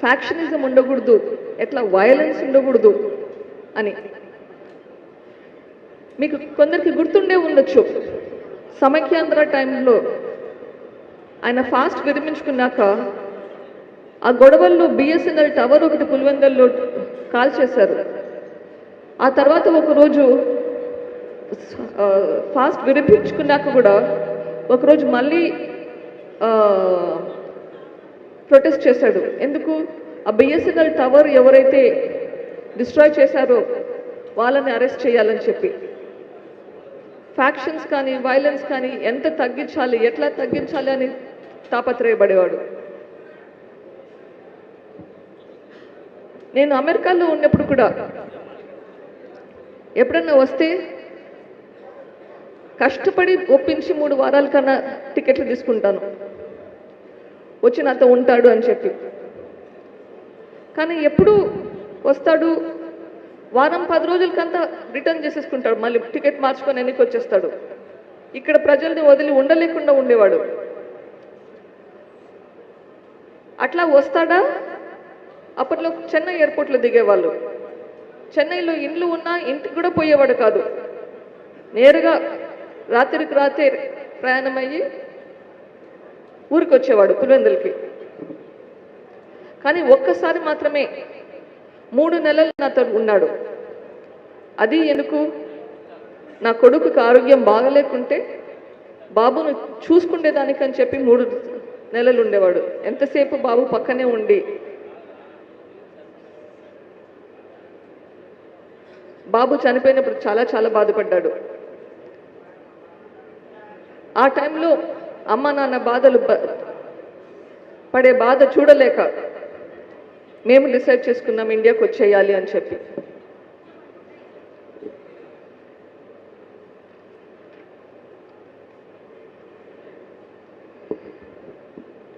Factionism ఉండకూడదు. ఎట్లా? Violence ఉండకూడదు. అని. మీకు కొందరికి గుర్తుండే ఉండొచ్చు. సమైక్యాంధ్ర టైంలో ఆయన ఫాస్ట్ విరమించుకున్నాక ఆ గొడవల్లో బిఎస్ఎన్ఎల్ టవర్ ఒకటి పులివెందల్లో కాల్ చేశారు ఆ తర్వాత ఒకరోజు ఫాస్ట్ విరమించుకున్నాక కూడా ఒకరోజు మళ్ళీ ప్రొటెస్ట్ చేశాడు. ఎందుకు? ఆ బిఎస్ఎన్ఎల్ టవర్ ఎవరైతే డిస్ట్రాయ్ చేశారో వాళ్ళని అరెస్ట్ చేయాలని చెప్పి. ఫ్యాక్షన్స్ కానీ వైలెన్స్ కానీ ఎంత తగ్గించాలి ఎట్లా తగ్గించాలి అని తాపత్రయపడేవాడు. నేను అమెరికాలో ఉన్నప్పుడు కూడా ఎప్పుడన్నా వస్తే కష్టపడి ఒప్పించి మూడు వారాల కన్నా టికెట్లు తీసుకుంటాను. వచ్చి నాతో ఉంటాడు అని చెప్పి. కానీ ఎప్పుడు వస్తాడు వారం పది రోజులకంతా రిటర్న్ చేసేసుకుంటాడు. మళ్ళీ టికెట్ మార్చుకొని వెనక్కి వచ్చేస్తాడు. ఇక్కడ ప్రజల్ని వదిలి ఉండలేకుండా ఉండేవాడు. అట్లా వస్తాడా? అప్పట్లో చెన్నై ఎయిర్పోర్ట్లో దిగేవాళ్ళు. చెన్నైలో ఇండ్లు ఉన్నా ఇంటికి కూడా పోయేవాడు కాదు. నేరుగా రాత్రికి రాత్రి ప్రయాణం అయ్యి ఊరికి వచ్చేవాడు పులివెందులకి. కానీ ఒక్కసారి మాత్రమే మూడు నెలలు నాతో ఉన్నాడు. అది ఎందుకు? నా కొడుకుకి ఆరోగ్యం బాగలేకుంటే బాబును చూసుకునేదానికని చెప్పి మూడు నెలలు ఉండేవాడు ఎంతసేపు బాబు పక్కనే ఉండి? బాబు చనిపోయినప్పుడు చాలా చాలా బాధపడ్డాడు. ఆ టైంలో అమ్మ నాన్న బాధలు పడే బాధ చూడలేక మేము డిసైడ్ చేసుకున్నాం ఇండియాకు వచ్చేయాలి అని చెప్పి.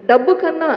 డబ్బు కన్నా